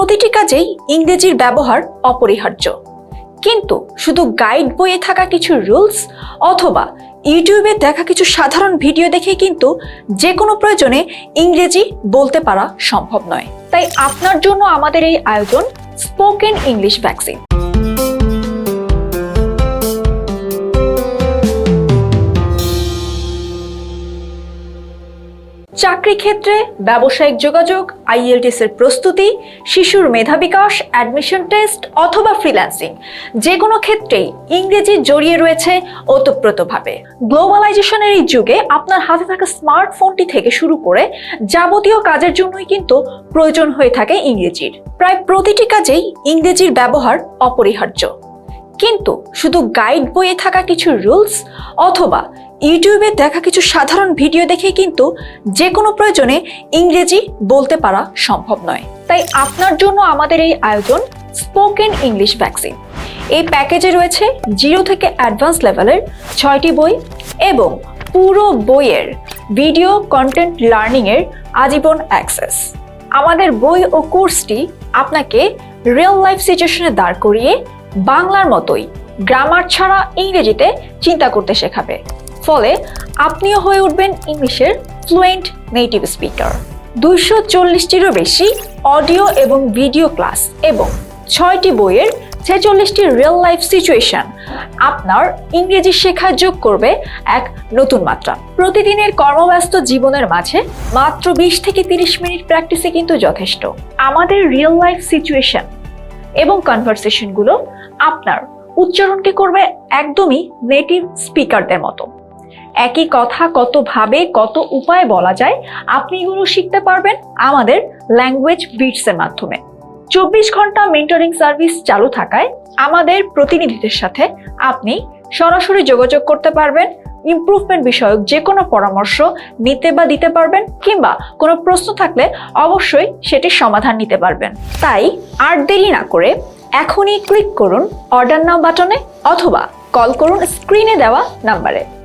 প্রতিটি কাজেই ইংরেজির ব্যবহার অপরিহার্য। কিন্তু শুধু গাইড বইয়ে থাকা কিছু রুলস অথবা ইউটিউবে দেখা কিছু সাধারণ ভিডিও দেখে কিন্তু যে কোনো প্রয়োজনে ইংরেজি বলতে পারা সম্ভব নয়। তাই আপনার জন্য আমাদের এই আয়োজন স্পোকেন ইংলিশ ভ্যাকসিন। চাকরি ক্ষেত্রে, ব্যবসায়িক যোগাযোগ আইএলটিএস এর প্রস্তুতি, শিশুর মেধা বিকাশ অ্যাডমিশন টেস্ট অথবা ফ্রিল্যান্সিং যে কোনো ক্ষেত্রেই ইংরেজি জড়িয়ে রয়েছে ওতপ্রোতভাবে। গ্লোবালাইজেশনের এই যুগে আপনার হাতে থাকা স্মার্টফোনটি থেকে শুরু করে যাবতীয় কাজের জন্যই কিন্তু প্রয়োজন হয়ে থাকে ইংরেজির। প্রায় প্রতিটি কাজেই ইংরেজির ব্যবহার অপরিহার্য। কিন্তু শুধু গাইড বইয়ে থাকা কিছু রুলস অথবা ইউটিউবে দেখা কিছু সাধারণ ভিডিও দেখে কিন্তু যে কোনো প্রয়োজনে ইংরেজি বলতে পারা সম্ভব নয়। তাই আপনার জন্য আমাদের এই আয়োজন স্পোকেন ইংলিশ ভ্যাকসিন। এই প্যাকেজে রয়েছে জিরো থেকে অ্যাডভান্স লেভেলের ছয়টি বই এবং পুরো বইয়ের ভিডিও কন্টেন্ট লার্নিংয়ের আজীবন অ্যাক্সেস। আমাদের বই ও কোর্সটি আপনাকে রিয়েল লাইফ সিচুয়েশনে দাঁড় করিয়ে বাংলার মতোই গ্রামার ছাড়া ইংরেজিতে চিন্তা করতে শেখাবে। ফলে আপনিও হয়ে উঠবেন ইংলিশের ফ্লুয়েন্ট নেটিভ স্পিকার দুইশো চল্লিশটিরও বেশি অডিও এবং ভিডিও ক্লাস এবং ছয়টি বইয়ের ছেচল্লিশটি রিয়েল লাইফ সিচুয়েশন আপনার ইংরেজি শেখার যোগ করবে এক নতুন মাত্রা। প্রতিদিনের কর্মব্যস্ত জীবনের মাঝে মাত্র বিশ থেকে তিরিশ মিনিট প্র্যাকটিসে কিন্তু যথেষ্ট। আমাদের রিয়েল লাইফ সিচুয়েশন এবং কনভারসেশনগুলো আপনার উচ্চারণকে করবে একদমই নেটিভ স্পিকারদের মতো। একই কথা কতভাবে, কত উপায়ে বলা যায়, আপনি এগুলো শিখতে পারবেন আমাদের ল্যাঙ্গুয়েজ বিটসের মাধ্যমে। চব্বিশ ঘণ্টা মেন্টরিং সার্ভিস চালু থাকায় আমাদের প্রতিনিধিদের সাথে আপনি সরাসরি যোগাযোগ করতে পারবেন। ইমপ্রুভমেন্ট বিষয়ক যে কোনো পরামর্শ নিতে বা দিতে পারবেন কিংবা কোনো প্রশ্ন থাকলে অবশ্যই সেটির সমাধান নিতে পারবেন। তাই আর দেরি না করে এখনই ক্লিক করুন অর্ডার নাও বাটনে অথবা কল করুন স্ক্রিনে দেওয়া নাম্বারে